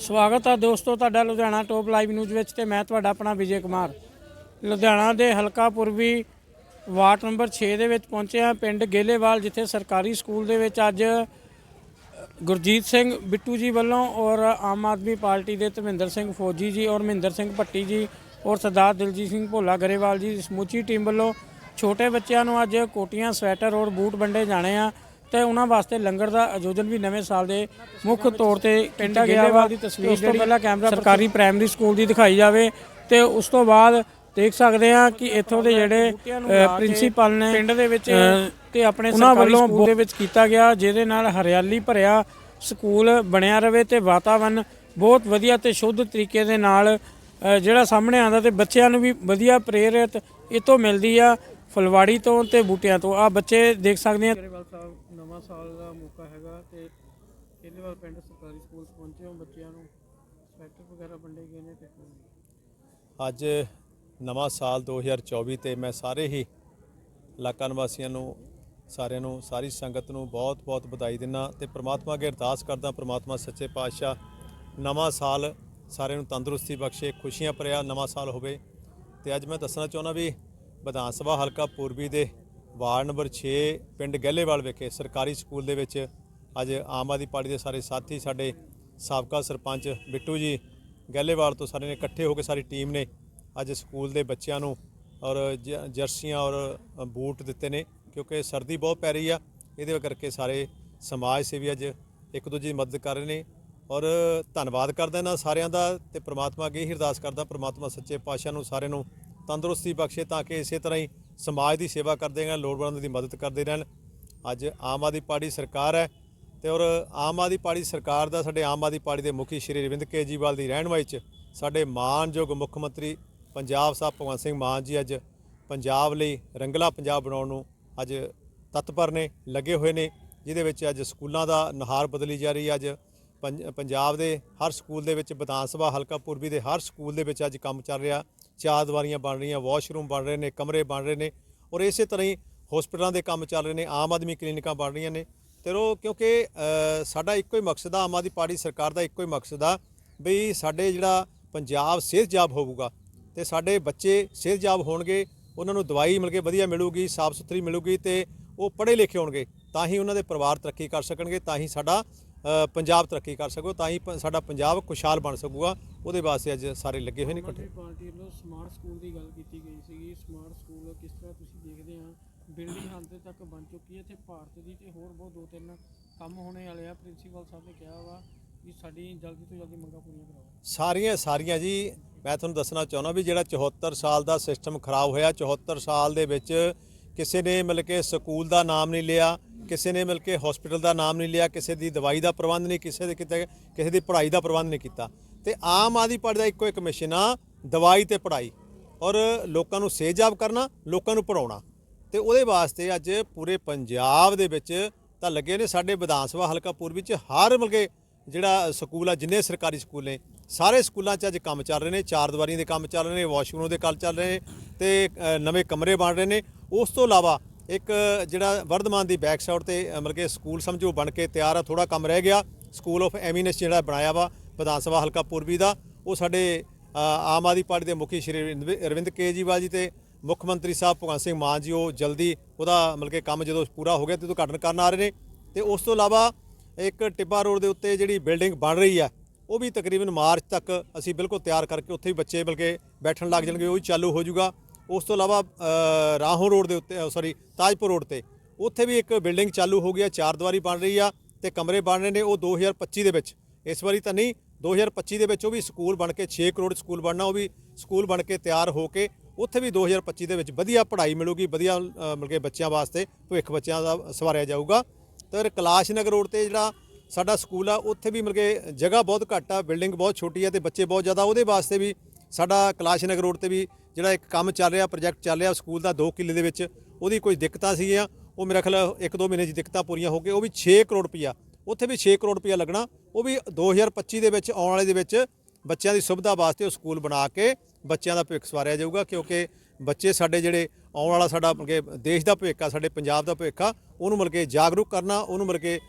ਸਵਾਗਤ ਹੈ ਦੋਸਤੋ ਤੁਹਾਡਾ ਲੁਧਿਆਣਾ ਟੋਪ ਲਾਈਵ ਨਿਊਜ਼ ਵਿੱਚ ਤੇ ਮੈਂ ਤੁਹਾਡਾ ਆਪਣਾ ਵਿਜੇ ਕੁਮਾਰ। ਲੁਧਿਆਣਾ ਦੇ ਹਲਕਾ ਪੂਰਬੀ ਵਾਰਡ ਨੰਬਰ 6 ਦੇ ਵਿੱਚ ਪਹੁੰਚੇ ਹਾਂ, ਪਿੰਡ ਗੇਲੇਵਾਲ, ਜਿੱਥੇ ਸਰਕਾਰੀ ਸਕੂਲ ਦੇ ਵਿੱਚ ਅੱਜ ਗੁਰਜੀਤ ਸਿੰਘ ਬਿੱਟੂ ਜੀ ਵੱਲੋਂ ਔਰ ਆਮ ਆਦਮੀ ਪਾਰਟੀ ਦੇ ਧਰਮਿੰਦਰ ਸਿੰਘ ਫੌਜੀ ਜੀ ਔਰ ਮਹਿੰਦਰ ਸਿੰਘ ਭੱਟੀ ਜੀ ਔਰ ਸਰਦਾਰ ਦਿਲਜੀਤ ਸਿੰਘ ਭੋਲਾ ਗਰੇਵਾਲ ਜੀ ਸਮੁੱਚੀ ਟੀਮ ਵੱਲੋਂ ਛੋਟੇ ਬੱਚਿਆਂ ਨੂੰ ਅੱਜ ਕੋਟੀਆਂ, ਸਵੈਟਰ ਔਰ ਬੂਟ ਵੰਡੇ ਜਾਣੇ ਆ। ਤੇ ਉਹਨਾਂ ਵਾਸਤੇ ਲੰਗਰ ਦਾ ਆਯੋਜਨ ਵੀ ਨਵੇਂ ਸਾਲ ਦੇ ਮੁੱਖ ਤੌਰ ਤੇ ਪਿੰਡ ਗੇਲੇਵਾਲ ਦੀ ਤਸਵੀਰ ਉਸ ਤੋਂ ਪਹਿਲਾਂ ਕੈਮਰਾ ਸਰਕਾਰੀ ਪ੍ਰਾਇਮਰੀ ਸਕੂਲ ਦੀ ਦਿਖਾਈ ਜਾਵੇ ਤੇ ਉਸ ਤੋਂ ਬਾਅਦ ਦੇਖ ਸਕਦੇ ਆ ਕਿ ਇੱਥੋਂ ਦੇ ਜਿਹੜੇ ਪ੍ਰਿੰਸੀਪਲ ਨੇ ਪਿੰਡ ਦੇ ਵਿੱਚ ਤੇ ਆਪਣੇ ਵੱਲੋਂ ਸਕੂਲ ਦੇ ਵਿੱਚ ਕੀਤਾ ਗਿਆ ਜਿਹਦੇ ਨਾਲ ਹਰਿਆਲੀ ਭਰਿਆ ਸਕੂਲ ਬਣਿਆ ਰਵੇ ਤੇ ਵਾਤਾਵਰਨ ਬਹੁਤ ਵਧੀਆ ਤੇ ਸ਼ੁੱਧ ਤਰੀਕੇ ਦੇ ਨਾਲ ਜਿਹੜਾ ਸਾਹਮਣੇ ਆਉਂਦਾ ਤੇ ਬੱਚਿਆਂ ਨੂੰ ਵੀ ਵਧੀਆ ਪ੍ਰੇਰਿਤ ਇਹ ਤੋਂ ਮਿਲਦੀ ਆ ਫੁਲਵਾੜੀ ਤੋਂ ਤੇ ਬੂਟਿਆਂ ਤੋਂ। ਆ ਬੱਚੇ ਦੇਖ ਸਕਦੇ ਆ। ਗਰੇਵਾਲ ਸਾਹਿਬ ਨਵਾਂ ਸਾਲ ਦਾ ਮੌਕਾ ਹੈਗਾ ਤੇ ਇਹਦੇ ਪਿੰਡ ਸਰਕਾਰੀ ਸਕੂਲ ਪਹੁੰਚੇ ਹੋ, ਬੱਚਿਆਂ ਨੂੰ ਸਵੈਟਰ ਵਗੈਰਾ ਵੰਡੇ ਗਏ ਨੇ ਤੇ ਅੱਜ ਨਵਾਂ ਸਾਲ 2024 ਤੇ ਮੈਂ ਸਾਰੇ ਹੀ ਇਲਾਕਾ ਨਿਵਾਸੀਆਂ ਨੂੰ, ਸਾਰਿਆਂ ਨੂੰ, ਸਾਰੀ ਸੰਗਤ ਨੂੰ ਬਹੁਤ-ਬਹੁਤ ਵਧਾਈ ਦਿੰਦਾ ਤੇ ਪ੍ਰਮਾਤਮਾ ਅੱਗੇ ਅਰਦਾਸ ਕਰਦਾ, ਪ੍ਰਮਾਤਮਾ ਸੱਚੇ ਪਾਤਸ਼ਾਹ ਨਵਾਂ ਸਾਲ ਸਾਰਿਆਂ ਨੂੰ ਤੰਦਰੁਸਤੀ ਬਖਸ਼ੇ, ਖੁਸ਼ੀਆਂ ਭਰਿਆ ਨਵਾਂ ਸਾਲ ਹੋਵੇ। ਤੇ ਅੱਜ ਮੈਂ ਦੱਸਣਾ ਚਾਹੁੰਦਾ ਵੀ ਵਿਧਾਨ ਸਭਾ ਹਲਕਾ ਪੂਰਬੀ ਦੇ ਵਾਰਡ ਨੰਬਰ 6 ਪਿੰਡ ਗਹਿਲੇਵਾਲ ਵਿਖੇ ਸਰਕਾਰੀ ਸਕੂਲ ਦੇ ਵਿੱਚ ਅੱਜ ਆਮ ਆਦਮੀ ਪਾਰਟੀ ਦੇ ਸਾਰੇ ਸਾਥੀ, ਸਾਡੇ ਸਾਬਕਾ ਸਰਪੰਚ ਬਿੱਟੂ ਜੀ ਗਹਿਲੇਵਾਲ ਤੋਂ ਸਾਰੇ ਨੇ ਇਕੱਠੇ ਹੋ ਕੇ ਸਾਰੀ ਟੀਮ ਨੇ ਅੱਜ ਸਕੂਲ ਦੇ ਬੱਚਿਆਂ ਨੂੰ ਔਰ ਜ- ਜਰਸੀਆਂ ਔਰ ਬੂਟ ਦਿੱਤੇ ਨੇ, ਕਿਉਂਕਿ ਸਰਦੀ ਬਹੁਤ ਪੈ ਰਹੀ ਆ। ਇਹਦੇ ਕਰਕੇ ਸਾਰੇ ਸਮਾਜ ਸੇਵੀ ਅੱਜ ਇੱਕ ਦੂਜੇ ਦੀ ਮਦਦ ਕਰ ਰਹੇ ਨੇ ਔਰ ਧੰਨਵਾਦ ਕਰਦਾ ਇਹਨਾਂ ਸਾਰਿਆਂ ਦਾ ਤੇ ਪ੍ਰਮਾਤਮਾ ਅੱਗੇ ਹੀ ਅਰਦਾਸ ਕਰਦਾ, ਪ੍ਰਮਾਤਮਾ ਸੱਚੇ ਪਾਤਸ਼ਾਹ ਨੂੰ ਸਾਰਿਆਂ ਨੂੰ ਤੰਦਰੁਸਤੀ ਬਖਸ਼ੇ ਤਾਂ ਕਿ ਇਸੇ ਤਰ੍ਹਾਂ ਹੀ ਸਮਾਜ ਦੀ ਸੇਵਾ ਕਰਦੇ ਰਹਿਣ ਲੋੜਵੰਦ ਦੀ ਮਦਦ ਕਰਦੇ ਰਹਿਣ। ਅੱਜ ਆਮ ਆਦਮੀ ਪਾਰਟੀ ਸਰਕਾਰ ਹੈ ਤੇ ਔਰ ਆਮ ਆਦਮੀ ਪਾਰਟੀ ਸਰਕਾਰ ਦਾ ਸਾਡੇ ਆਮ ਆਦਮੀ ਪਾਰਟੀ ਦੇ ਮੁਖੀ ਸ਼੍ਰੀ ਅਰਵਿੰਦ ਕੇਜੀਵਾਲ ਦੀ ਰਹਿਨਮਾਈ 'ਚ ਸਾਡੇ ਮਾਨਯੋਗ ਮੁੱਖ ਮੰਤਰੀ ਪੰਜਾਬ ਸਾਹਿਬ ਭਗਵੰਤ ਸਿੰਘ ਮਾਨ ਜੀ ਅੱਜ ਪੰਜਾਬ ਲਈ ਰੰਗਲਾ ਪੰਜਾਬ ਬਣਾਉਣ ਨੂੰ ਅੱਜ ਤਤਪਰ ਨੇ, ਲੱਗੇ ਹੋਏ ਨੇ, ਜਿਹਦੇ ਵਿੱਚ ਅੱਜ ਸਕੂਲਾਂ ਦਾ ਨਹਾਰ ਬਦਲੀ ਜਾ ਰਹੀ ਹੈ। ਅੱਜ ਪੰਜ- ਪੰਜਾਬ ਦੇ ਹਰ ਸਕੂਲ ਦੇ ਵਿੱਚ ਵਿਧਾਨ ਸਭਾ ਹਲਕਾ ਪੂਰਬੀ ਦੇ ਹਰ ਸਕੂਲ ਦੇ ਵਿੱਚ ਅੱਜ ਕੰਮ ਚੱਲ ਰਿਹਾ। ਚਾਰ ਦੀਵਾਰੀਆਂ ਬਣ ਰਹੀਆਂ, ਵਾਸ਼ਰੂਮ ਬਣ ਰਹੇ ਨੇ, ਕਮਰੇ ਬਣ ਰਹੇ ਨੇ ਔਰ ਇਸੇ ਤਰ੍ਹਾਂ ਹੀ ਹਸਪਤਾਲਾਂ ਦੇ ਕੰਮ ਚੱਲ ਰਹੇ ਨੇ, ਆਮ ਆਦਮੀ ਕਲੀਨਿਕਾਂ ਬਣ ਰਹੀਆਂ ਨੇ। ਤੇ ਉਹ ਕਿਉਂਕਿ ਸਾਡਾ ਇੱਕੋ ਹੀ ਮਕਸਦ ਆ, ਆਮ ਆਦਮੀ ਪਾਰਟੀ ਸਰਕਾਰ ਦਾ ਇੱਕੋ ਹੀ ਮਕਸਦ ਆ ਵੀ ਸਾਡੇ ਜਿਹੜਾ ਪੰਜਾਬ ਸਿਹਤਯਾਬ ਹੋਊਗਾ ਤੇ ਸਾਡੇ ਬੱਚੇ ਸਿਹਤਯਾਬ ਹੋਣਗੇ, ਉਹਨਾਂ ਨੂੰ ਦਵਾਈ ਮਿਲ ਕੇ ਵਧੀਆ ਮਿਲੂਗੀ, ਸਾਫ਼ ਸੁਥਰੀ ਮਿਲੂਗੀ ਤੇ ਉਹ ਪੜ੍ਹੇ ਲਿਖੇ ਹੋਣਗੇ, ਤਾਂ ਹੀ ਉਹਨਾਂ ਦੇ ਪਰਿਵਾਰ ਤਰੱਕੀ ਕਰ ਸਕਣਗੇ, ਤਾਂ ਹੀ ਸਾਡਾ ਪੰਜਾਬ ਤਰੱਕੀ ਕਰ ਸਕੂ ਤਾਂ ਹੀ ਪ- ਸਾਡਾ ਪੰਜਾਬ ਖੁਸ਼ਹਾਲ ਬਣ ਸਕੂਗਾ। ਉਹਦੇ ਵਾਸਤੇ ਅੱਜ ਸਾਰੇ ਲੱਗੇ ਹੋਏ ਨੇ ਇਕੱਠੇ। ਪਾਰਟੀ ਵੱਲੋਂ ਸਮਾਰਟ ਸਕੂਲ ਦੀ ਗੱਲ ਕੀਤੀ ਗਈ ਸੀਗੀ। ਸਮਾਰਟ ਸਕੂਲ ਕਿਸ ਤਰ੍ਹਾਂ ਤੁਸੀਂ ਦੇਖਦੇ ਆ? ਬਿਲਡਿੰਗ ਹੰਦ ਤੱਕ ਬਣ ਚੁੱਕੀ ਹੈ। ਤੇ ਭਾਰਤ ਦੀ ਤੇ ਹੋਰ ਬਹੁਤ ਦੋ ਤਿੰਨ ਕੰਮ ਹੋਣੇ ਵਾਲੇ ਆ। ਪ੍ਰਿੰਸੀਪਲ ਸਾਹਿਬ ਨੇ ਕਿਹਾ ਵਾ ਕਿ ਸਾਡੀ ਜਲਦੀ ਤੋਂ ਜਲਦੀ ਮੰਗਾਂ ਪੂਰੀਆਂ ਕਰਾਓ। ਸਾਰੀਆਂ ਸਾਰੀਆਂ ਜੀ ਮੈਂ ਤੁਹਾਨੂੰ ਦੱਸਣਾ ਚਾਹੁੰਦਾ ਵੀ ਜਿਹੜਾ 74 ਸਾਲ ਦਾ ਸਿਸਟਮ ਖਰਾਬ ਹੋਇਆ 74 ਸਾਲ ਦੇ ਵਿੱਚ ਕਿਸੇ ਨੇ ਮਿਲ ਕੇ ਸਕੂਲ ਦਾ ਨਾਮ ਨਹੀਂ ਲਿਆ ਕਿਸੇ ਨੇ ਮਿਲ ਕੇ ਹਸਪੀਟਲ ਦਾ ਨਾਮ ਨਹੀਂ ਲਿਆ, ਕਿਸੇ ਦੀ ਦਵਾਈ ਦਾ ਪ੍ਰਬੰਧ ਨਹੀਂ, ਕਿਸੇ ਦੇ ਕਿਤੇ, ਕਿਸੇ ਦੀ ਪੜ੍ਹਾਈ ਦਾ ਪ੍ਰਬੰਧ ਨਹੀਂ ਕੀਤਾ। ਤੇ ਆਮ ਆਦਮੀ ਪਾਰਟੀ ਦਾ ਇੱਕੋ ਇੱਕ ਮਿਸ਼ਨ ਆ, ਦਵਾਈ ਤੇ ਪੜ੍ਹਾਈ। ਔਰ ਲੋਕਾਂ ਨੂੰ ਸੇਜਾਬ ਕਰਨਾ, ਲੋਕਾਂ ਨੂੰ ਪੜਾਉਣਾ ਤੇ ਉਹਦੇ ਵਾਸਤੇ ਅੱਜ ਪੂਰੇ ਪੰਜਾਬ ਦੇ ਵਿੱਚ ਤਾਂ ਲੱਗੇ ਨੇ ਸਾਡੇ ਵਿਧਾਨ ਸਭਾ ਹਲਕਾ ਪੂਰਬੀ ਚ ਹਰ ਮਲਕੇ ਜਿਹੜਾ ਸਕੂਲ ਆ, ਜਿੰਨੇ ਸਰਕਾਰੀ ਸਕੂਲ ਨੇ, ਸਾਰੇ ਸਕੂਲਾਂ 'ਚ ਅੱਜ ਕੰਮ ਚੱਲ ਰਹੇ ਨੇ, ਚਾਰ ਦੀਵਾਰੀਆਂ ਦੇ ਕੰਮ ਚੱਲ ਰਹੇ ਨੇ ਵਾਸ਼ਰੂਮ ਦੇ ਕੰਮ ਚੱਲ ਰਹੇ ਨੇ, ਤੇ ਨਵੇਂ ਕਮਰੇ ਬਣ ਰਹੇ ਨੇ। ਉਸ ਤੋਂ ਇਲਾਵਾ ਇੱਕ ਜਿਹੜਾ ਵਰਧਮਾਨ ਦੀ ਬੈਕ ਸਾਈਡ ਤੇ ਮਤਲਬ ਕਿ ਸਕੂਲ ਸਮਝੋ ਬਣ ਕੇ ਤਿਆਰ ਆ ਥੋੜਾ ਕੰਮ ਰਹਿ ਗਿਆ। ਸਕੂਲ ਆਫ ਐਮੀਨੈਂਸ ਜਿਹੜਾ ਬਣਾਇਆ ਵਾ, ਵਿਧਾਨ ਸਭਾ ਹਲਕਾ ਪੂਰਬੀ ਦਾ, ਉਹ ਸਾਡੇ ਆਮ ਆਦਮੀ ਪਾਰਟੀ ਦੇ ਮੁਖੀ ਸ਼੍ਰੀ ਅਰਵਿੰਦ- ਅਰਵਿੰਦ ਕੇਜਰੀਵਾਲ ਜੀ ਤੇ ਮੁੱਖ ਮੰਤਰੀ ਸਾਹਿਬ ਭਗਵੰਤ ਸਿੰਘ ਮਾਨ ਜੀ, ਉਹ ਜਲਦੀ ਉਹਦਾ ਮਤਲਬ ਕਿ ਕੰਮ ਜਦੋਂ ਪੂਰਾ ਹੋ ਗਿਆ ਤੇ ਉਦਘਾਟਨ ਕਰਨ ਆ ਰਹੇ ਨੇ। ਤੇ ਉਸ ਤੋਂ ਇਲਾਵਾ ਇੱਕ ਟਿੱਬਾ ਰੋਡ ਦੇ ਉੱਤੇ ਜਿਹੜੀ ਬਿਲਡਿੰਗ ਬਣ ਰਹੀ ਆ, ਉਹ ਵੀ ਤਕਰੀਬਨ ਮਾਰਚ ਤੱਕ ਅਸੀਂ ਬਿਲਕੁਲ ਤਿਆਰ ਕਰਕੇ ਉੱਥੇ ਵੀ ਬੱਚੇ ਬਲਕਿ ਬੈਠਣ ਲੱਗ ਜਾਣਗੇ, ਉਹ ਵੀ ਚਾਲੂ ਹੋ ਜਾਊਗਾ। ਉਸ ਤੋਂ ਇਲਾਵਾ ਰਾਹੋਂ ਰੋਡ ਦੇ ਉੱਤੇ ਸੌਰੀ ਤਾਜਪੁਰ ਰੋਡ ਤੇ। ਉੱਥੇ ਵੀ ਇੱਕ ਬਿਲਡਿੰਗ ਚਾਲੂ ਹੋ ਗਈ ਆ ਚਾਰ ਦੀਵਾਰੀ ਬਣ ਰਹੀ ਆ ਤੇ ਕਮਰੇ ਬਣ ਰਹੇ ਨੇ ਉਹ 2025 ਦੇ ਵਿੱਚ। ਇਸ ਵਾਰੀ ਤਾਂ ਨਹੀਂ 2025 ਦੇ ਵਿੱਚ ਉਹ ਵੀ ਸਕੂਲ ਬਣ ਕੇ 6 ਕਰੋੜ ਸਕੂਲ ਬਣਨਾ ਉਹ ਵੀ ਸਕੂਲ ਬਣ ਕੇ ਤਿਆਰ ਹੋ ਕੇ ਉੱਥੇ ਵੀ 2025 ਦੇ ਵਿੱਚ ਵਧੀਆ ਪੜ੍ਹਾਈ ਮਿਲੂਗੀ ਵਧੀਆ ਅ, ਮਤਲਬ ਕਿ ਬੱਚਿਆਂ ਵਾਸਤੇ ਭਵਿੱਖ ਬੱਚਿਆਂ ਦਾ ਸਵਾਰਿਆ ਜਾਊਗਾ। ਤੇ ਕੈਲਾਸ਼ ਨਗਰ ਰੋਡ ਤੇ ਜਿਹੜਾ ਸਾਡਾ ਸਕੂਲ ਆ ਉੱਥੇ ਵੀ ਮਤਲਬ ਕਿ ਜਗ੍ਹਾ ਬਹੁਤ ਘੱਟ ਆ ਬਿਲਡਿੰਗ ਬਹੁਤ ਛੋਟੀ ਆ ਤੇ ਬੱਚੇ ਬਹੁਤ ਜ਼ਿਆਦਾ ਉਹਦੇ ਵਾਸਤੇ ਵੀ ਸਾਡਾ ਕੈਲਾਸ਼ ਨਗਰ ਰੋਡ ਤੇ ਵੀ ਜਿਹੜਾ ਇੱਕ ਕੰਮ ਚੱਲ ਰਿਹਾ ਪ੍ਰੋਜੈਕਟ ਚੱਲ ਰਿਹਾ, ਸਕੂਲ ਦਾ 2 ਕਿੱਲੇ ਦੇ ਵਿੱਚ, ਉਹਦੀ ਕੋਈ ਦਿੱਕਤਾਂ ਸੀਗੀਆਂ। ਉਹ ਮੇਰਾ ਖਿਆਲ ਇੱਕ ਦੋ ਮਹੀਨੇ 'ਚ ਦਿੱਕਤਾਂ ਪੂਰੀਆਂ ਹੋ ਕੇ ਉਹ ਵੀ 6 ਕਰੋੜ ਰੁਪਈਆ। ਉੱਥੇ ਵੀ 6 ਕਰੋੜ ਰੁਪਈਆ ਲੱਗਣਾ। ਉਹ ਵੀ 2025 ਦੇ ਵਿੱਚ, ਆਉਣ ਵਾਲੇ ਦੇ ਵਿੱਚ ਬੱਚਿਆਂ ਦੀ ਸੁਵਿਧਾ ਵਾਸਤੇ ਉਹ ਸਕੂਲ ਬਣਾ ਕੇ ਬੱਚਿਆਂ ਦਾ ਭਵਿੱਖ ਸਵਾਰਿਆ ਜਾਊਗਾ, ਕਿਉਂਕਿ ਬੱਚੇ ਸਾਡੇ ਜਿਹੜੇ ਆਉਣ ਵਾਲਾ ਸਾਡਾ ਮਤਲਬ ਕਿ ਦੇਸ਼ ਦਾ ਭਵਿੱਖ ਆ, ਸਾਡੇ ਪੰਜਾਬ ਦਾ ਭਵਿੱਖ ਆ, ਉਹਨੂੰ ਮਤਲਬ ਕਿ ਜਾਗਰੂਕ ਕਰਨਾ, ਉਹਨੂੰ ਮਤਲਬ ਕਿ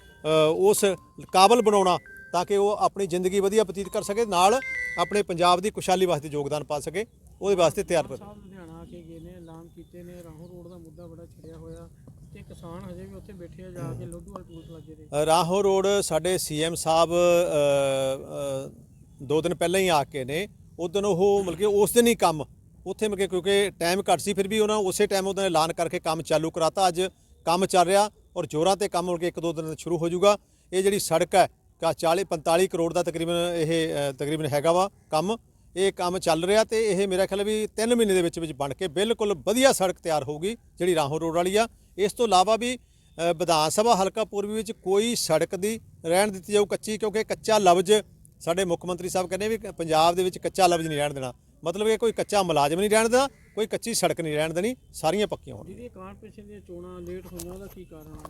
ਉਸ ਕਾਬਲ ਬਣਾਉਣਾ ਤਾਂ ਕਿ ਉਹ ਆਪਣੀ ਜ਼ਿੰਦਗੀ ਵਧੀਆ ਬਤੀਤ ਕਰ ਸਕੇ, ਨਾਲ ਆਪਣੇ ਪੰਜਾਬ ਦੀ ਖੁਸ਼ਹਾਲੀ ਵਾਸਤੇ ਯੋਗਦਾਨ ਪਾ ਸਕੇ। ਉਹਦੇ ਵਾਸਤੇ ਤਿਆਰ ਕਰ ਸਾਹਿਬ ਲੁਧਿਆਣਾ ਆ ਕੇ ਗਏ ਨੇ ਐਲਾਨ ਕੀਤੇ ਨੇ। ਰਾਹੋਂ ਰੋਡ ਦਾ ਮੁੱਦਾ ਬੜਾ ਛਿੜਿਆ ਹੋਇਆ ਤੇ ਕਿਸਾਨ ਹਜੇ ਵੀ ਉੱਥੇ ਬੈਠੇ ਆ ਜਾ ਕੇ ਲੋਧੂਵਾਲ ਪੁਲਿਸ ਲੱਗੇ ਦੇ ਰਾਹੋਂ ਰੋਡ ਸਾਡੇ ਸੀਐਮ ਸਾਹਿਬ ਦੋ ਦਿਨ ਪਹਿਲਾਂ ਹੀ ਆ ਕੇ ਨੇ। ਉਦੋਂ ਉਹ ਮਤਲਬ ਕਿ ਉਸ ਦਿਨ ਹੀ ਕੰਮ ਉੱਥੇ ਕਿ ਕਿਉਂਕਿ ਟਾਈਮ ਘੱਟ ਸੀ ਫਿਰ ਵੀ ਉਹਨਾਂ ਉਸੇ ਟਾਈਮ ਉਹਨਾਂ ਨੇ ਐਲਾਨ ਕਰਕੇ ਕੰਮ ਚਾਲੂ ਕਰਾਤਾ। ਅੱਜ ਕੰਮ ਚੱਲ ਰਿਹਾ ਔਰ ਜੋਰਾਂ ਤੇ ਕੰਮ ਮੁੜ ਕੇ ਇੱਕ ਦੋ ਦਿਨ ਸ਼ੁਰੂ ਹੋ ਜਾਊਗਾ। ਇਹ ਜਿਹੜੀ ਸੜਕ ਹੈ ਕਾ 40 45 ਕਰੋੜ ਦਾ ਤਕਰੀਬਨ ਇਹ ਤਕਰੀਬਨ ਹੈਗਾ ਵਾ ਕੰਮ। ਇਹ ਕੰਮ ਚੱਲ ਰਿਹਾ ਤੇ ਇਹ ਮੇਰਾ ਖਿਆਲ ਵੀ 3 ਮਹੀਨੇ ਦੇ ਵਿੱਚ ਵਿੱਚ ਬਣ ਕੇ ਬਿਲਕੁਲ ਵਧੀਆ ਸੜਕ ਤਿਆਰ ਹੋਊਗੀ ਜਿਹੜੀ ਰਾਹੋਂ ਰੋਡ ਵਾਲੀ ਆ। ਇਸ ਤੋਂ ਇਲਾਵਾ ਵੀ ਵਿਧਾਨ ਸਭਾ ਹਲਕਾ ਪੂਰਬੀ ਵਿੱਚ ਕੋਈ ਸੜਕ ਦੀ ਰਹਿਣ ਦਿੱਤੀ ਜਾਊ ਕੱਚੀ ਕਿਉਂਕਿ ਕੱਚਾ ਲਫ਼ਜ਼ ਸਾਡੇ ਮੁੱਖ ਮੰਤਰੀ ਸਾਹਿਬ ਕਹਿੰਦੇ ਵੀ ਪੰਜਾਬ ਦੇ ਵਿੱਚ ਕੱਚਾ ਲਫ਼ਜ਼ ਨਹੀਂ ਰਹਿਣ ਦੇਣਾ। ਮਤਲਬ ਕਿ ਕੋਈ ਕੱਚਾ ਮੁਲਾਜ਼ਮ ਨਹੀਂ ਰਹਿਣ ਦੇਣਾ ਕੋਈ ਕੱਚੀ ਸੜਕ ਨਹੀਂ ਰਹਿਣ ਦੇਣੀ ਸਾਰੀਆਂ ਪੱਕੀਆਂ ਹੋਣਗੀਆਂ। ਜਿਹਦੀ ਕਾਰਪੋਰੇਸ਼ਨ ਦੀਆਂ ਚੋਣਾਂ ਲੇਟ ਹੋਈਆਂ ਉਹਦਾ ਕੀ ਕਾਰਨ ਆ?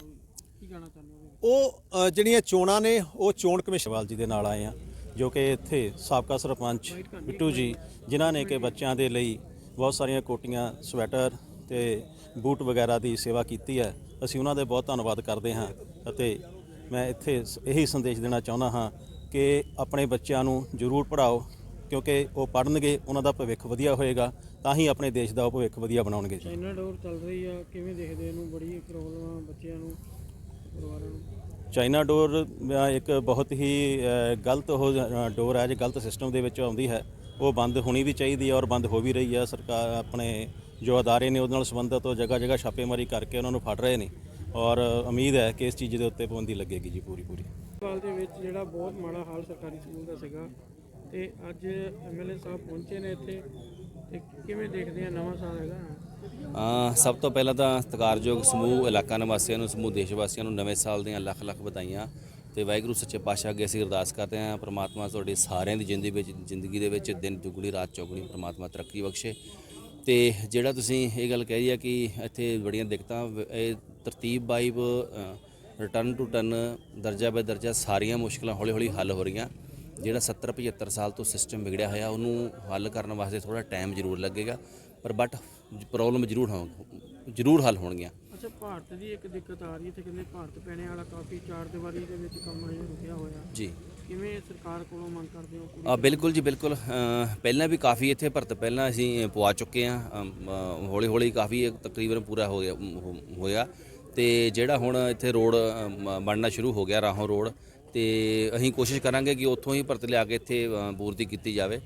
ਕੀ ਕਹਿਣਾ ਚਾਹੁੰਦੇ ਹੋ? ਉਹ ਜਿਹੜੀਆਂ ਚੋਣਾਂ ਨੇ ਉਹ ਚੋਣ ਕਮਿਸ਼ਨ ਸਵਾਲ ਜੀ ਦੇ ਨਾਲ ਆਏ ਆ। ਜੋ ਕਿ ਇੱਥੇ ਸਾਬਕਾ ਸਰਪੰਚ ਬਿੱਟੂ ਜੀ, ਜਿਨ੍ਹਾਂ ਨੇ ਕਿ ਬੱਚਿਆਂ ਦੇ ਲਈ ਬਹੁਤ ਸਾਰੀਆਂ ਕੋਟੀਆਂ, ਸਵੈਟਰ ਤੇ ਬੂਟ ਵਗੈਰਾ ਦੀ ਸੇਵਾ ਕੀਤੀ ਹੈ। ਅਸੀਂ ਉਹਨਾਂ ਦੇ ਬਹੁਤ ਧੰਨਵਾਦ ਕਰਦੇ ਹਾਂ ਅਤੇ ਮੈਂ ਇੱਥੇ ਸ- ਇਹੀ ਸੰਦੇਸ਼ ਦੇਣਾ ਚਾਹੁੰਦਾ ਹਾਂ ਕਿ ਆਪਣੇ ਬੱਚਿਆਂ ਨੂੰ ਜ਼ਰੂਰ ਪੜ੍ਹਾਓ, ਕਿਉਂਕਿ ਉਹ ਪੜ੍ਹਨਗੇ, ਉਹਨਾਂ ਦਾ ਭਵਿੱਖ ਵਧੀਆ ਹੋਏਗਾ, ਤਾਂ ਹੀ ਆਪਣੇ ਦੇਸ਼ ਦਾ ਉਹ ਭਵਿੱਖ ਵਧੀਆ ਬਣਾਉਣਗੇ ਜੀ। ਚਾਈਨਾ ਡੋਰ ਚੱਲ ਰਹੀ ਆ, ਕਿਵੇਂ ਦੇਖਦੇ ਇਹਨੂੰ? ਬੜੀ ਪ੍ਰੋਬਲਮ ਆ ਬੱਚਿਆਂ ਨੂੰ, ਪਰਿਵਾਰਾਂ ਨੂੰ। ਚਾਈਨਾ ਡੋਰ ਇੱਕ ਬਹੁਤ ਹੀ ਗਲਤ ਉਹ ਡੋਰ ਹੈ, ਜੇ ਗਲਤ ਸਿਸਟਮ ਦੇ ਵਿੱਚ ਆਉਂਦੀ ਹੈ, ਉਹ ਬੰਦ ਹੋਣੀ ਵੀ ਚਾਹੀਦੀ ਹੈ ਔਰ ਬੰਦ ਹੋ ਵੀ ਰਹੀ ਹੈ। ਸਰਕਾਰ ਆਪਣੇ ਜੋ ਅਦਾਰੇ ਨੇ ਉਹਦੇ ਨਾਲ ਸੰਬੰਧਿਤ ਉਹ ਜਗ੍ਹਾ ਜਗ੍ਹਾ ਛਾਪੇਮਾਰੀ ਕਰਕੇ ਉਹਨਾਂ ਨੂੰ ਫੜ ਰਹੇ ਨੇ ਔਰ ਉਮੀਦ ਹੈ ਕਿ ਇਸ ਚੀਜ਼ ਦੇ ਉੱਤੇ ਪਾਬੰਦੀ ਲੱਗੇਗੀ ਜੀ ਪੂਰੀ ਪੂਰੀ। ਸਾਲ ਦੇ ਵਿੱਚ ਜਿਹੜਾ ਬਹੁਤ ਮਾੜਾ ਹਾਲ ਸਰਕਾਰੀ ਸਕੂਲ ਦਾ ਸੀਗਾ ਤੇ ਅੱਜ ਐਮਐਲਏ ਸਾਹਿਬ ਪਹੁੰਚੇ ਨੇ ਇੱਥੇ ਤੇ ਕਿਵੇਂ ਦੇਖਦੇ ਆ ਨਵਾਂ ਸਾਲ ਹੈਗਾ? ਸਭ ਤੋਂ ਪਹਿਲਾਂ ਤਾਂ ਸਤਿਕਾਰਯੋਗ ਸਮੂਹ, ਇਲਾਕਾ ਨਿਵਾਸੀਆਂ ਨੂੰ, ਸਮੂਹ ਦੇਸ਼ ਵਾਸੀਆਂ ਨੂੰ ਨਵੇਂ ਸਾਲ ਦੀਆਂ ਲੱਖ ਲੱਖ ਵਧਾਈਆਂ ਤੇ ਵਾਹਿਗੁਰੂ ਸੱਚੇ ਪਾਤਸ਼ਾਹ ਅੱਗੇ ਅਸੀਂ ਅਰਦਾਸ ਕਰਦੇ ਹਾਂ। ਪ੍ਰਮਾਤਮਾ ਤੁਹਾਡੀ ਸਾਰਿਆਂ ਦੀ ਜ਼ਿੰਦਗੀ ਵਿੱਚ, ਜ਼ਿੰਦਗੀ ਦੇ ਵਿੱਚ ਦਿਨ ਦੁੱਗਣੀ, ਰਾਤ ਚੌਗਣੀ ਪ੍ਰਮਾਤਮਾ ਤਰੱਕੀ ਬਖਸ਼ੇ। ਤੇ ਜਿਹੜਾ ਤੁਸੀਂ ਇਹ ਗੱਲ ਕਹਿ ਰਹੀ ਆ ਕਿ ਇੱਥੇ ਬੜੀਆਂ ਦਿੱਕਤਾਂ, ਇਹ ਤਰਤੀਬ ਬਾਈਬ ਰਿਟਰਨ ਟੂ ਟਰਨ ਦਰਜਾ ਬੇ ਦਰਜਾ ਸਾਰੀਆਂ ਮੁਸ਼ਕਲਾਂ ਹੌਲੀ ਹੌਲੀ ਹੱਲ ਹੋ ਰਹੀਆਂ। ਜਿਹੜਾ 70 75 ਸਾਲ ਤੋਂ ਸਿਸਟਮ ਵਿਗੜਿਆ ਹੋਇਆ, ਉਹਨੂੰ ਹੱਲ ਕਰਨ ਵਾਸਤੇ ਥੋੜਾ ਟਾਈਮ ਜ਼ਰੂਰ ਲੱਗੇਗਾ। ਪਰ ਬਟ ਪ੍ਰੋਬਲਮ ਜ਼ਰੂਰ ਹੋ ਜ਼ਰੂਰ ਹੱਲ ਹੋਣਗੀਆਂ। ਅੱਛਾ ਭਾਰਤ ਦੀ ਇੱਕ ਦਿੱਕਤ ਆ ਰਹੀ ਹੈ ਤੇ ਕਹਿੰਦੇ ਭਾਰਤ ਪੈਣੇ ਵਾਲਾ ਕਾਫੀ ਚਾਰ ਦੀਵਾਰੀ ਦੇ ਵਿੱਚ ਕੰਮ ਹਜੇ ਰੁਕਿਆ ਹੋਇਆ। ਜੀ। ਕਿਵੇਂ ਸਰਕਾਰ ਕੋਲੋਂ ਮੰਗ ਕਰਦੇ ਹੋ ਆ ਬਿਲਕੁਲ ਜੀ ਬਿਲਕੁਲ। ਪਹਿਲਾਂ ਵੀ ਕਾਫੀ ਇੱਥੇ ਭਰਤ ਪਹਿਲਾਂ ਅਸੀਂ ਪਵਾ ਚੁੱਕੇ ਆ ਹੌਲੀ ਹੌਲੀ ਕਾਫੀ ਤਕਰੀਬਨ ਪੂਰਾ ਹੋ ਗਿਆ ਹੋਇਆ। ਤੇ ਜਿਹੜਾ ਹੁਣ ਇੱਥੇ ਰੋਡ ਬਣਨਾ ਸ਼ੁਰੂ ਹੋ ਗਿਆ ਰਾਹੋਂ ਰੋਡ ਤੇ ਅਸੀਂ ਕੋਸ਼ਿਸ਼ ਕਰਾਂਗੇ ਕਿ ਉੱਥੋਂ ਹੀ ਭਰਤ ਲਿਆ ਕੇ ਇੱਥੇ ਪੂਰਤੀ ਕੀਤੀ ਜਾਵੇ।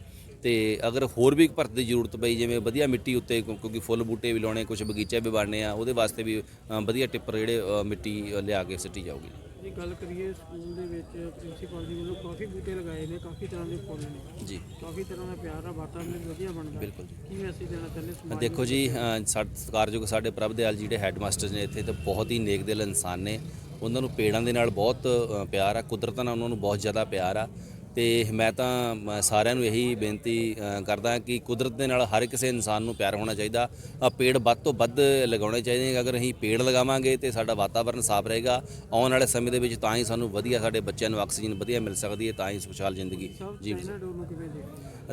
ਤੇ ਅਗਰ ਹੋਰ ਵੀ ਭਰਤ ਦੀ ਜ਼ਰੂਤ ਪਈ ਜਿਵੇਂ ਵਧੀਆ ਮਿੱਟੀ ਉੱਤੇ ਕਿਉਂ- ਕਿਉਂਕਿ ਫੁੱਲ ਬੂਟੇ ਵੀ ਲਾਉਣੇ ਕੁਝ ਬਗੀਚੇ ਵੀ ਬਣਨੇ ਆ ਉਹਦੇ ਵਾਸਤੇ ਵੀ ਵਧੀਆ ਟਿੱਪਰ ਜਿਹੜੇ ਮਿੱਟੀ ਲਿਆ ਕੇ ਸਿੱਟੀ ਜਾਊਗੀ। ਜੇ ਗੱਲ ਕਰੀਏ ਸਕੂਲ ਦੇ ਵਿੱਚ ਪ੍ਰਿੰਸੀਪਲ ਜੀ ਵੱਲੋਂ ਕਾਫੀ ਬੂਟੇ ਲਗਾਏ ਨੇ ਕਾਫੀ ਤਰ੍ਹਾਂ ਦੇ ਫੁੱਲ ਨੇ। ਜੀ। ਕਾਫੀ ਤਰ੍ਹਾਂ ਦਾ ਪਿਆਰ ਆ ਵਾਤਾਵਰਨ ਵੀ ਵਧੀਆ ਬਣਦਾ। ਬਿਲਕੁਲ ਕੀ ਮੈਸੇਜ ਦੇਣਾ ਚਾਹੁੰਦੇ ਸਮਾਜ ਦੇਖੋ ਜੀ ਸਤਿਕਾਰਯੋਗ ਸਾਡੇ ਪ੍ਰਭ ਦਿਆਲ ਜੀ ਜਿਹੜੇ ਹੈੱਡਮਾਸਟਰ ਨੇ ਇੱਥੇ ਤੇ ਬਹੁਤ ਹੀ ਨੇਕ ਦਿਲ ਇਨਸਾਨ ਨੇ। ਉਹਨਾਂ ਨੂੰ ਪੇੜਾਂ ਦੇ ਨਾਲ ਬਹੁਤ ਪਿਆਰ ਆ ਕੁਦਰਤ ਨਾਲ ਉਹਨਾਂ ਨੂੰ ਬਹੁਤ ਜ਼ਿਆਦਾ ਪਿਆਰ ਆ। ਤੇ ਮੈਂ ਤਾਂ ਸਾਰਿਆਂ ਨੂੰ ਇਹੀ ਬੇਨਤੀ ਕਰਦਾ ਕਿ ਕੁਦਰਤ ਦੇ ਨਾਲ ਹਰ ਕਿਸੇ ਇਨਸਾਨ ਨੂੰ ਪਿਆਰ ਹੋਣਾ ਚਾਹੀਦਾ। ਪੇੜ ਵੱਧ ਤੋਂ ਵੱਧ ਲਗਾਉਣੇ ਚਾਹੀਦੇ ਅਗਰ ਅਸੀਂ ਪੇੜ ਲਗਾਵਾਂਗੇ ਤੇ ਸਾਡਾ ਵਾਤਾਵਰਨ ਸਾਫ਼ ਰਹੇਗਾ। ਆਉਣ ਵਾਲੇ ਸਮੇਂ ਦੇ ਵਿੱਚ ਤਾਂ ਹੀ ਸਾਨੂੰ ਵਧੀਆ ਸਾਡੇ ਬੱਚਿਆਂ ਨੂੰ ਆਕਸੀਜਨ ਵਧੀਆ ਮਿਲ ਸਕਦੀ ਹੈ, ਤਾਂ ਹੀ ਖੁਸ਼ਹਾਲ ਜ਼ਿੰਦਗੀ। ਜੀ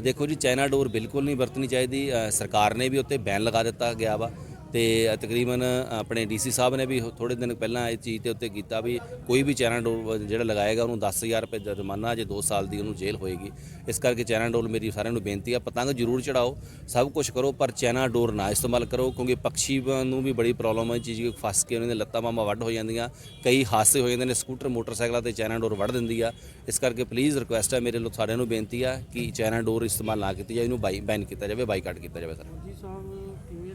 ਦੇਖੋ ਜੀ, ਚਾਈਨਾ ਡੋਰ ਬਿਲਕੁਲ ਨਹੀਂ ਵਰਤਣੀ ਚਾਹੀਦੀ। ਸਰਕਾਰ ਨੇ ਵੀ ਉੱਤੇ ਬੈਨ ਲਗਾ ਦਿੱਤਾ ਗਿਆ ਵਾ। ਤੇ ਤਕਰੀਬਨ ਆਪਣੇ ਡੀਸੀ ਸਾਹਿਬ ਨੇ ਵੀ ਥੋੜੇ ਦਿਨ ਪਹਿਲਾਂ ਇਹ ਚੀਜ਼ ਦੇ ਉੱਤੇ ਕੀਤਾ ਵੀ ਕੋਈ ਵੀ ਚਾਈਨਾ ਡੋਰ ਜਿਹੜਾ ਲਗਾਏਗਾ ਉਹਨੂੰ 10000 ਰੁਪਏ ਜੁਰਮਾਨਾ ਜੇ 2 ਸਾਲ ਦੀ ਉਹਨੂੰ ਜੇਲ੍ਹ ਹੋਏਗੀ। ਇਸ ਕਰਕੇ ਚਾਈਨਾ ਡੋਰ ਮੇਰੀ ਸਾਰਿਆਂ ਨੂੰ ਬੇਨਤੀ ਆ, ਪਤੰਗ ਜ਼ਰੂਰ ਚੜਾਓ, ਸਭ ਕੁਝ ਕਰੋ, ਪਰ ਚਾਈਨਾ ਡੋਰ ਨਾ ਇਸਤੇਮਾਲ ਕਰੋ, ਕਿਉਂਕਿ ਪੰਛੀ ਨੂੰ ਵੀ ਬੜੀ ਪ੍ਰੋਬਲਮ ਹੈ ਚੀਜ਼ ਕਿ ਫਸ ਕੇ ਉਹਨਾਂ ਦੇ ਲੱਤਾਂ ਬਾਹਾਂ ਵੱਢ ਹੋ ਜਾਂਦੀਆਂ, ਕਈ ਹਾਦਸੇ ਹੋ ਜਾਂਦੇ ਨੇ, ਸਕੂਟਰ, ਮੋਟਰਸਾਈਕਲਾਂ ਤੇ ਚਾਈਨਾ ਡੋਰ ਵੱਢ ਦਿੰਦੀ ਆ। ਇਸ ਕਰਕੇ ਪਲੀਜ਼ ਰਿਕੁਐਸਟ ਹੈ ਮੇਰੇ ਲੋ, ਸਾਰਿਆਂ ਨੂੰ ਬੇਨਤੀ ਆ ਕਿ ਚਾਈਨਾ ਡੋਰ ਇਸਤੇਮਾਲ ਨਾ ਕੀਤੀ ਜਾਵੇ, ਇਹਨੂੰ ਬਾਈ ਬੈਨ ਕੀਤਾ ਜਾਵੇ ਬਾਈਕਾਟ ਕੀਤਾ ਜਾਵੇ ਸਰ। ਜੀ ਸਾਹਿਬ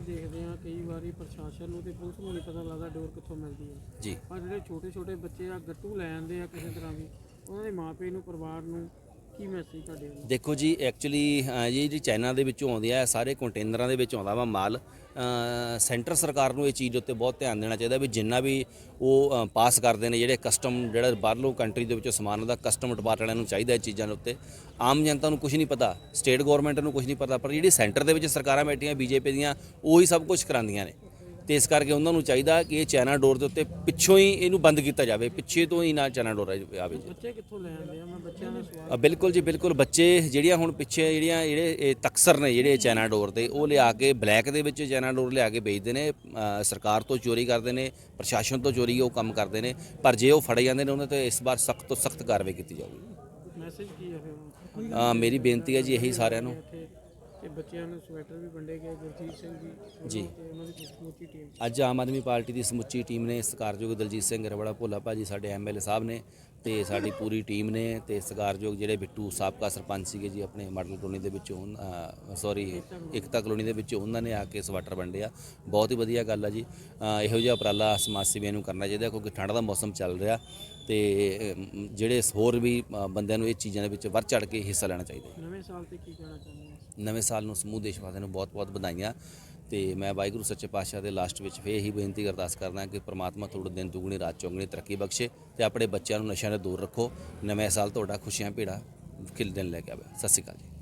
ਦੇਖਦੇ ਆ ਕਈ ਵਾਰੀ ਪ੍ਰਸ਼ਾਸਨ ਨੂੰ ਤੇ ਪੁਲਿਸ ਨੂੰ ਨਹੀਂ ਪਤਾ ਲੱਗਦਾ ਡੋਰ ਕਿੱਥੋਂ ਮਿਲਦੀ ਹੈ। ਜੀ। ਪਰ ਜਿਹੜੇ ਛੋਟੇ ਛੋਟੇ ਬੱਚੇ ਆ ਗੱਟੂ ਲੈ ਆਉਂਦੇ ਆ ਕਿਸੇ ਤਰ੍ਹਾਂ ਵੀ ਉਹਨਾਂ ਦੇ ਮਾਪੇ ਨੂੰ ਪਰਿਵਾਰ ਨੂੰ ਕੀ ਮੈਸੇਜ ਤੁਹਾਡੇ ਵੱਲੋਂ? ਦੇਖੋ ਜੀ ਐਕਚੁਅਲੀ ਇਹ ਜਿਹੜੀ ਚਾਈਨਾ ਦੇ ਵਿੱਚੋਂ ਆਉਂਦੇ ਆ, ਸਾਰੇ ਕੰਟੇਨਰਾਂ ਦੇ ਵਿੱਚ ਆਉਂਦਾ ਵਾ ਮਾਲ। ਸੈਂਟਰ ਸਰਕਾਰ ਨੂੰ ਇਹ ਚੀਜ਼ ਉੱਤੇ ਬਹੁਤ ਧਿਆਨ ਦੇਣਾ ਚਾਹੀਦਾ ਵੀ ਜਿੰਨਾ ਵੀ ਉਹ ਪਾਸ ਕਰਦੇ ਨੇ ਜਿਹੜੇ ਕਸਟਮ ਜਿਹੜਾ ਬਾਹਰਲੋਂ ਕੰਟਰੀ ਦੇ ਵਿੱਚੋਂ ਸਮਾਨ ਉਹਦਾ ਕਸਟਮ ਡਿਪਾਰਟਮੈਂਟ ਵਾਲਿਆਂ ਨੂੰ ਚਾਹੀਦਾ ਇਹ ਚੀਜ਼ਾਂ ਦੇ ਉੱਤੇ। ਆਮ ਜਨਤਾ ਨੂੰ ਕੁਝ ਨਹੀਂ ਪਤਾ ਸਟੇਟ ਗਵਰਨਮੈਂਟ ਨੂੰ ਕੁਝ ਨਹੀਂ ਪਤਾ, ਪਰ ਜਿਹੜੀ ਸੈਂਟਰ ਦੇ ਵਿੱਚ ਸਰਕਾਰਾਂ ਬੈਠੀਆਂ ਬੀਜੇਪੀ ਦੀਆਂ, ਉਹੀ ਸਭ ਕੁਝ ਕਰਾਉਂਦੀਆਂ ਨੇ। ਤੇ ਇਸ ਕਰਕੇ ਉਹਨਾਂ ਨੂੰ ਚਾਹੀਦਾ ਕਿ ਇਹ ਚਾਈਨਾ ਡੋਰ ਦੇ ਉੱਤੇ ਪਿੱਛੋਂ ਹੀ ਇਹਨੂੰ ਬੰਦ ਕੀਤਾ ਜਾਵੇ ਪਿੱਛੇ ਤੋਂ ਹੀ ਨਾ ਚਾਈਨਾ ਡੋਰ ਆਵੇ ਬੱਚੇ ਕਿੱਥੋਂ ਲੈ ਆਉਂਦੇ ਆ? ਮੈਂ ਬੱਚਿਆਂ ਦਾ ਸਵਾਲ ਅ, ਬਿਲਕੁਲ ਜੀ ਬਿਲਕੁਲ। ਬੱਚੇ ਜਿਹੜੀਆਂ ਹੁਣ ਪਿੱਛੇ ਜਿਹੜੀਆਂ ਜਿਹੜੇ ਇਹ ਤਕਸਰ ਨੇ ਜਿਹੜੇ ਚਾਈਨਾ ਡੋਰ ਦੇ ਉਹ ਲਿਆ ਕੇ ਬਲੈਕ ਦੇ ਵਿੱਚ ਚਾਈਨਾ ਡੋਰ ਲਿਆ ਕੇ ਵੇਚਦੇ ਨੇ। ਸਰਕਾਰ ਤੋਂ ਚੋਰੀ ਕਰਦੇ ਨੇ ਪ੍ਰਸ਼ਾਸਨ ਤੋਂ ਚੋਰੀ ਉਹ ਕੰਮ ਕਰਦੇ ਨੇ ਪਰ ਜੇ ਉਹ ਫੜੇ ਜਾਂਦੇ ਨੇ ਉਹਨਾਂ ਤੇ ਇਸ ਵਾਰ ਸਖਤ ਤੋਂ ਸਖਤ ਕਾਰਵਾਈ ਕੀਤੀ ਜਾਊਗੀ। ਮੈਸੇਜ ਕੀ ਹੈ ਮੇਰੀ ਬੇਨਤੀ ਹੈ ਜੀ ਇਹੀ ਸਾਰਿਆਂ ਨੂੰ। ਤੇ ਬੱਚਿਆਂ ਨੂੰ ਸਵੈਟਰ ਵੀ ਵੰਡੇ ਗਏ ਗੁਰਜੀਤ ਸਿੰਘ ਜੀ ਵੱਲੋਂ ਜੀ। ਤੇ ਉਹਨਾਂ ਦੀ ਸਮੁੱਚੀ ਟੀਮ ਅੱਜ ਆਮ ਆਦਮੀ ਪਾਰਟੀ ਦੀ ਸਮੁੱਚੀ ਟੀਮ ਨੇ ਸਤਿਕਾਰਯੋਗ ਦਲਜੀਤ ਸਿੰਘ ਰਵੜਾ ਭੋਲਾ ਭਾਜੀ ਸਾਡੇ ਐਮਐਲਏ ਸਾਹਿਬ ਨੇ ਤੇ ਸਾਡੀ ਪੂਰੀ ਟੀਮ ਨੇ ਤੇ ਸਤਿਕਾਰਯੋਗ ਜਿਹੜੇ ਬਿੱਟੂ ਸਾਬਕਾ ਸਰਪੰਚ ਸੀਗੇ ਜੀ ਆਪਣੇ ਮਾਡਲ ਕਲੋਨੀ ਦੇ ਵਿੱਚੋਂ ਸੌਰੀ ਇਕਤਾ ਕਲੋਨੀ ਦੇ ਵਿੱਚੋਂ ਉਹਨਾਂ ਨੇ ਆ ਕੇ ਸਵਾਟਰ ਵੰਡਿਆ ਬਹੁਤ ਹੀ ਵਧੀਆ ਗੱਲ ਆ ਜੀ ਅ, ਇਹੋ ਜਿਹਾ ਉਪਰਾਲਾ ਸਮਾਜ ਸੇਵੀਆਂ ਨੂੰ ਕਰਨਾ ਚਾਹੀਦਾ ਕਿਉਂਕਿ ਠੰਡ ਦਾ ਮੌਸਮ ਚੱਲ ਰਿਹਾ ਤੇ ਅਮ, ਜਿਹੜੇ ਹੋਰ ਵੀ ਅ, ਬੰਦਿਆਂ ਨੂੰ ਇਹ ਚੀਜ਼ਾਂ ਦੇ ਵਿੱਚ ਵੱਧ ਚੜ ਕੇ ਹਿੱਸਾ ਲੈਣਾ ਚਾਹੀਦਾ ਹੈ। ਨਵੇਂ ਸਾਲ ਤੇ ਕੀ ਕਹਿਣਾ ਚਾਹੁੰਦੇ ਨਵੇਂ ਸਾਲ ਨੂੰ ਸਮੂਹ ਦੇਸ਼ ਵਾਸੀਆਂ ਨੂੰ ਬਹੁਤ-ਬਹੁਤ ਵਧਾਈਆਂ ਤੇ ਮੈਂ ਵਾਹਿਗੁਰੂ ਸੱਚੇ ਪਾਤਸ਼ਾਹ ਦੇ ਲਾਸਟ ਵਿੱਚ ਫੇਰ ਇਹੀ ਬੇਨਤੀ ਅਰਦਾਸ ਕਰਦਾ ਕਿ ਪ੍ਰਮਾਤਮਾ ਤੁਹਾਡੇ ਦਿਨ ਦੁਗਣੀ, ਰਾਤ ਚੌਗਣੀ ਤਰੱਕੀ ਬਖਸ਼ੇ ਤੇ ਆਪਣੇ ਬੱਚਿਆਂ ਨੂੰ ਨਸ਼ਿਆਂ ਤੋਂ ਦੂਰ ਰੱਖੋ। ਨਵੇਂ ਸਾਲ ਤੁਹਾਡਾ ਖੁਸ਼ੀਆਂ, ਭੇੜਾ ਖਿਲ ਦਿਨ ਲੈ ਕੇ ਆਵੇ। ਸਤਿ ਸ਼੍ਰੀ ਅਕਾਲ ਜੀ।